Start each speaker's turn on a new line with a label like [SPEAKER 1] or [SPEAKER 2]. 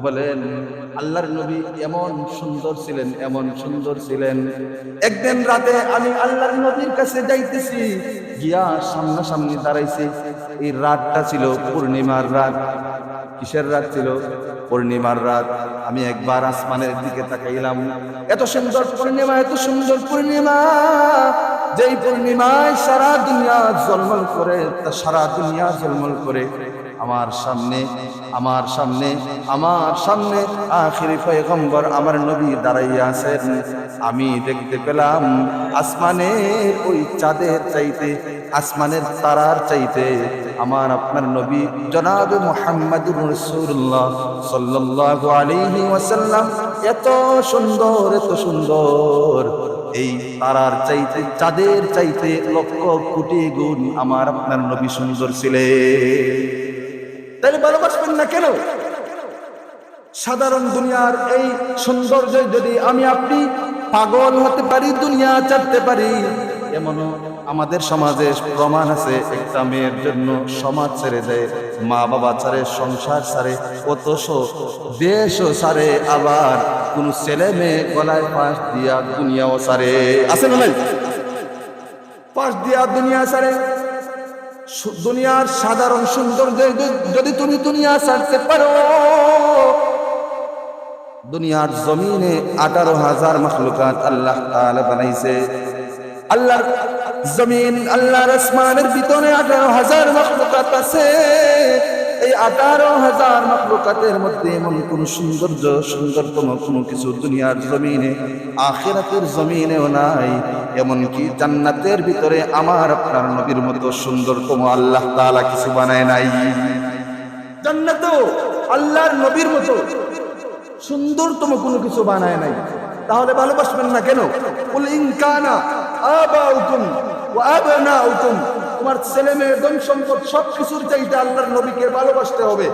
[SPEAKER 1] বলেন, আল্লাহর নবী এমন সুন্দর ছিলেন, এমন সুন্দর ছিলেন। একদিন রাতে আমি আল্লাহর নবীর কাছে যাইতেছি, গিয়া সামনাসামনি দাঁড়াইছি। এই রাতটা ছিল পূর্ণিমার রাত। কিসের রাত ছিল? পূর্ণিমার রাত। আমি একবার আসমানের দিকে তাকাইলাম। এত সুন্দর পূর্ণিমা, এত সুন্দর পূর্ণিমা। যেই পূর্ণিমায় সারা দুনিয়া জলমল করে, তা সারা দুনিয়া জলমল করে। আমার সামনে আমার সামনে আমার সামনে আখিরি পয়গম্বর আমার নবী দাঁড়াইয়া আছেন। আমি দেখতে পেলাম আসমানের ওই চাঁদের চাইতে, আসমানের তারার চাইতে আমার আপনার নবী জনাব মোহাম্মদুর রসুল্লাহ সাল্লাল্লাহু আলাইহি ওয়াসাল্লাম এত সুন্দর এত সুন্দর। এই তারার চাইতে, চাঁদের চাইতে লক্ষ কোটি গুণ আমার আপনার নবী সুন্দর ছিলেন। তাহলে ভালোবাসবেন না কেন? সাধারণ দুনিয়ার এই সৌন্দর্য যদি আমি আপনি পাগল হতে পারি, দুনিয়া চাটতে পারি, এমনও আমাদের সমাজে প্রমাণ আছে, একটা মেয়ের জন্য সমাজ ছেড়ে দেয় মা বাবা ছাড়ে, সংসার ছাড়ে অতস দেশও ছাড়ে, আবার কোন ছেলে মেয়ে গলায় পাশ দিয়া দুনিয়াও ছাড়ে। আছে না পাশ দিয়া দুনিয়া ছাড়ে। দুনিয়ার সাধারণ সৌন্দর্য যদি- তুমি দুনিয়া ছাড়তে পারো, দুনিয়ার জমিনে আঠারো হাজার মখলুকাত আল্লাহ বানাইছে। আল্লাহর জমিন, আল্লাহর আসমানের ভিতরে আঠারো হাজার মখলুকাত আছে। এই আঠারো হাজার মখলুকাতের মধ্যে এমন কোন সৌন্দর্য সুন্দরতম কোনো কিছু দুনিয়ার জমিনে, আখেরাতের জমিনেও নাই। এমনকি জান্নাতের ভিতরে আমার, আপনার নবীর মতো সুন্দরতম আল্লাহ তাআলা কিছু বানায় নাই। জান্নাত আল্লাহর নবীর মতো সুন্দরতম কোনো কিছু বানায় নাই। তাহলে ভালোবাসবেন না কেন? বল ইনকানা আবাউকুম ওয়া আবনাউকুম। তোমার ছেলে মেয়ে ধন সম্পদ সবকিছুর চাইতে আল্লাহর নবীকে ভালোবাসতে হবে।